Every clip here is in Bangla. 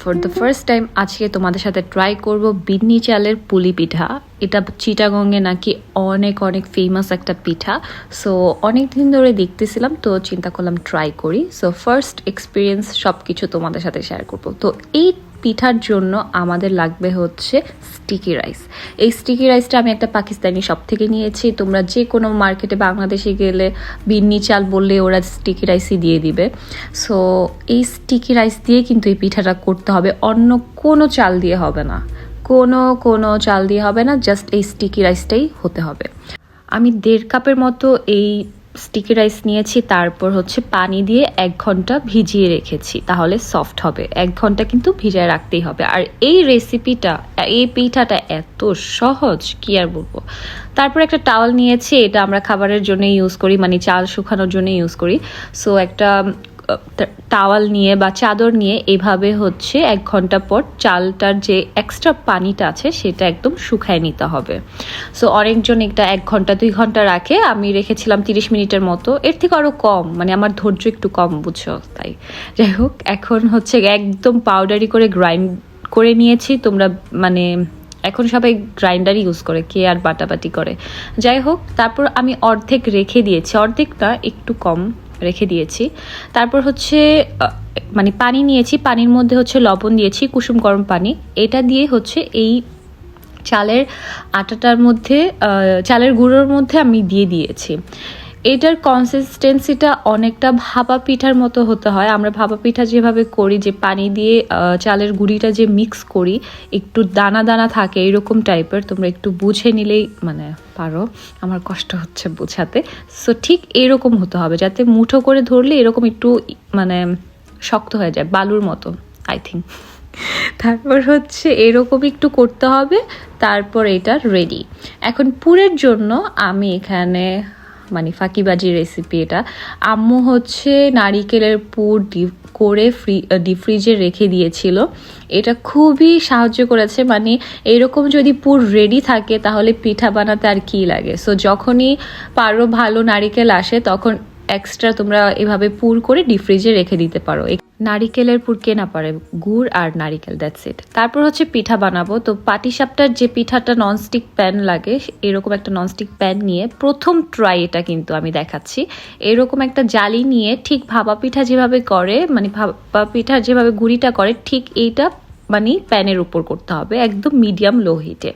ফর দ্য ফার্স্ট টাইম আজকে তোমাদের সাথে ট্রাই করব বিন্নি চালের পুলি পিঠা। এটা চিটাগঙ্গে নাকি অনেক অনেক ফেমাস একটা পিঠা। সো অনেক দিন ধরে দেখতেছিলাম, তো চিন্তা করলাম ট্রাই করি। সো ফার্স্ট এক্সপিরিয়েন্স সব কিছু তোমাদের সাথে শেয়ার করব। তো এই পিঠার জন্য আমাদের লাগবে হচ্ছে স্টিকি রাইস এই স্টিকি রাইসটা আমি একটা পাকিস্তানি শপ থেকে নিয়েছি। তোমরা যে কোনো মার্কেটে বাংলাদেশে গেলে বিন্নি চাল বললে ওরা স্টিকি রাইসই দিয়ে দিবে। সো এই স্টিকি রাইস দিয়ে কিন্তু এই পিঠাটা করতে হবে। অন্য কোনো চাল দিয়ে হবে না। কোনো কোনো চাল দিয়ে হবে না। জাস্ট এই স্টিকি রাইসটাই হতে হবে। আমি দেড় কাপের মতো এই স্টিকি রাইস নিয়েছি, তারপর হচ্ছে পানি দিয়ে এক ঘণ্টা ভিজিয়ে রেখেছি, তাহলে সফট হবে। এক ঘণ্টা কিন্তু ভিজায় রাখতেই হবে। আর এই রেসিপিটা এই পিঠাটা এত সহজ, কি আর বলব? তারপর একটা টাওয়াল নিয়েছি, এটা আমরা খাবারের জন্য ইউজ করি মানে চাল শুকানোর জন্য ইউজ করি। সো একটা টাওয়াল নিয়ে বা চাদর নিয়ে এভাবে হচ্ছে এক ঘণ্টা পর চালটার যে এক্সট্রা পানিটা আছে সেটা একদম শুকায় নিতে হবে। সো অনেকজন এটা এক ঘণ্টা, দুই ঘণ্টা রাখে। আমি রেখেছিলাম তিরিশ মিনিটের মতো। এর থেকে আরও কম মানে আমার ধৈর্য একটু কম, বুঝছ? তাই। যাই হোক, এখন হচ্ছে একদম পাউডারি করে গ্রাইন্ড করে নিয়েছি। তোমরা মানে এখন সবাই গ্রাইন্ডার ইউজ করে, কে আর বাটাবাটি করে। যাই হোক, তারপর আমি অর্ধেক রেখে দিয়েছি। অর্ধেকটা একটু কম। রেখে দিয়েছি। তারপর হচ্ছে মানে পানি নিয়েছি, পানির মধ্যে হচ্ছে লবণ দিয়েছি, কুসুম গরম পানি। এটা দিয়ে হচ্ছে এই চালের আটাটার মধ্যে চালের গুঁড়োর মধ্যে আমি দিয়ে দিয়েছি। এটার কনসিস্টেন্সিটা অনেকটা ভাপা পিঠার মতো হতে হয়। আমরা ভাপা পিঠা যেভাবে করি, যে পানি দিয়ে চালের গুঁড়িটা যে মিক্স করি, একটু দানা দানা থাকে এরকম টাইপের তোমরা একটু বুঝে নিলেই মানে পারো। আমার কষ্ট হচ্ছে বোঝাতে। সো ঠিক এরকম হতে হবে, যাতে মুঠো করে ধরলে এরকম একটু মানে শক্ত হয়ে যায়, বালুর মতো আই থিঙ্ক তারপর হচ্ছে এরকম একটু করতে হবে, তারপর এটা রেডি এখন পুরের জন্য আমি এখানে মানে ফাঁকিবাজি রেসিপি এটা। আম্মু হচ্ছে নারিকেলের পুর ডিপ করে ফ্রি ডিপ ফ্রিজে রেখে দিয়েছিল। এটা খুবই সাহায্য করেছে। মানে এরকম যদি পুর রেডি থাকে, তাহলে পিঠা বানাতে আর কি লাগে? সো যখনই পারো ভালো নারিকেল আসে, তখন এক্সট্রা তোমরা এভাবে পুর করে ডিপ ফ্রিজে রেখে দিতে পারো। নারিকেলের পুর কে না পারে, গুড় আর নারিকেল দ্যাটস ইট তারপর হচ্ছে পিঠা বানাবো। তো পাটিসাপটার যে পিঠাটা ননস্টিক প্যান লাগে, এরকম একটা ননস্টিক প্যান নিয়ে প্রথম ট্রাই এটা কিন্তু আমি দেখাচ্ছি। এরকম একটা জালি নিয়ে ঠিক ভাপা পিঠা যেভাবে করে মানে ভাপা পিঠা যেভাবে গুড়িটা করে, ঠিক এইটা মানে প্যানের উপর করতে হবে, একদম মিডিয়াম লো হিটে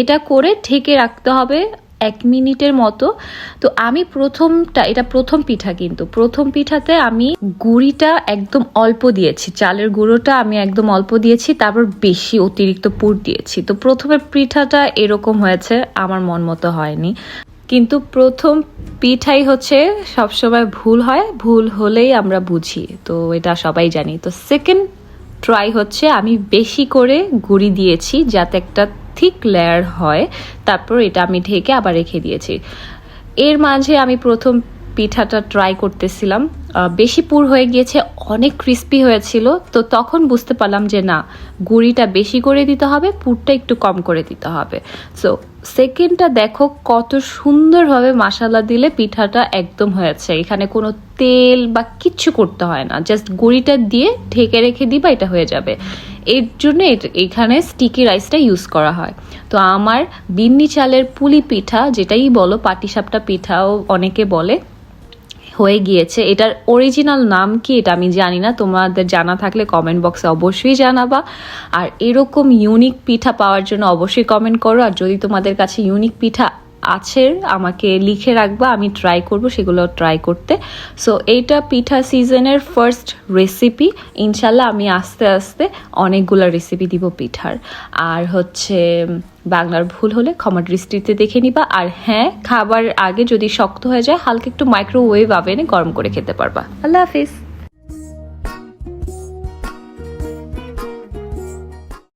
এটা করে ঢেকে রাখতে হবে এক মিনিটের মতো। তো আমি প্রথমটা, এটা প্রথম পিঠা কিন্তু। প্রথম পিঠাতে আমি গুড়িটা একদম অল্প দিয়েছি। চালের গুঁড়োটা আমি একদম অল্প দিয়েছি, তারপর বেশি অতিরিক্ত পুর দিয়েছি। তো প্রথমে পিঠাটা এরকম হয়েছে, আমার মন মতো হয়নি। কিন্তু প্রথম পিঠাই হচ্ছে, সবসময় ভুল হয়, ভুল হলেই আমরা বুঝি। তো এটা সবাই জানি। তো সেকেন্ড ট্রাই হচ্ছে, আমি বেশি করে গুঁড়ি দিয়েছি, যাতে একটা থিক লেয়ার হয়, তারপর এটা আমি ঢেকে আবার রেখে দিয়েছি। এর মাঝে আমি প্রথম পিঠাটা ট্রাই করতেছিলাম। বেশি পুর হয়ে গিয়েছে, অনেক ক্রিস্পি হয়েছিল। তো তখন বুঝতে পারলাম যে না, গুঁড়িটা বেশি করে দিতে হবে, পুরটা একটু কম করে দিতে হবে। সো সেকেন্ডটা দেখো কত সুন্দরভাবে মশালা দিলে পিঠাটা একদম হয়েছে। এখানে কোনো তেল বা কিচ্ছু করতে হয় না। জাস্ট গুঁড়িটা দিয়ে ঢেকে রেখে দিবা, এটা হয়ে যাবে। এর জন্য এখানে স্টিকি রাইসটা ইউজ করা হয়। তো আমার বিন্নি চালের পুলি পিঠা, যেটাই বলো, পাটিসাপটা পিঠাও অনেকে বলে হয়ে গিয়েছে। এটার অরিজিনাল নাম কি এটা আমি জানি না। তোমাদের জানা থাকলে কমেন্ট বক্সে অবশ্যই জানাবা। আর এরকম ইউনিক পিঠা পাওয়ার জন্য অবশ্যই কমেন্ট করো। আর যদি তোমাদের কাছে ইউনিক পিঠা আছে, আমাকে লিখে রাখবা, আমি ট্রাই করব, সেগুলো ট্রাই করতে। সো এইটা পিঠা সিজনের ফার্স্ট রেসিপি ইনশাল্লাহ আমি আস্তে আস্তে অনেকগুলো রেসিপি দিব পিঠার। আর হচ্ছে বাংলার ভুল হলে ক্ষমা দৃষ্টিতে দেখে নিবা। আর হ্যাঁ খাবার আগে যদি শক্ত হয়ে যায়, হালকা একটু মাইক্রোওয়েভ আভেনে গরম করে খেতে পারবা। আল্লাহ হাফিজ।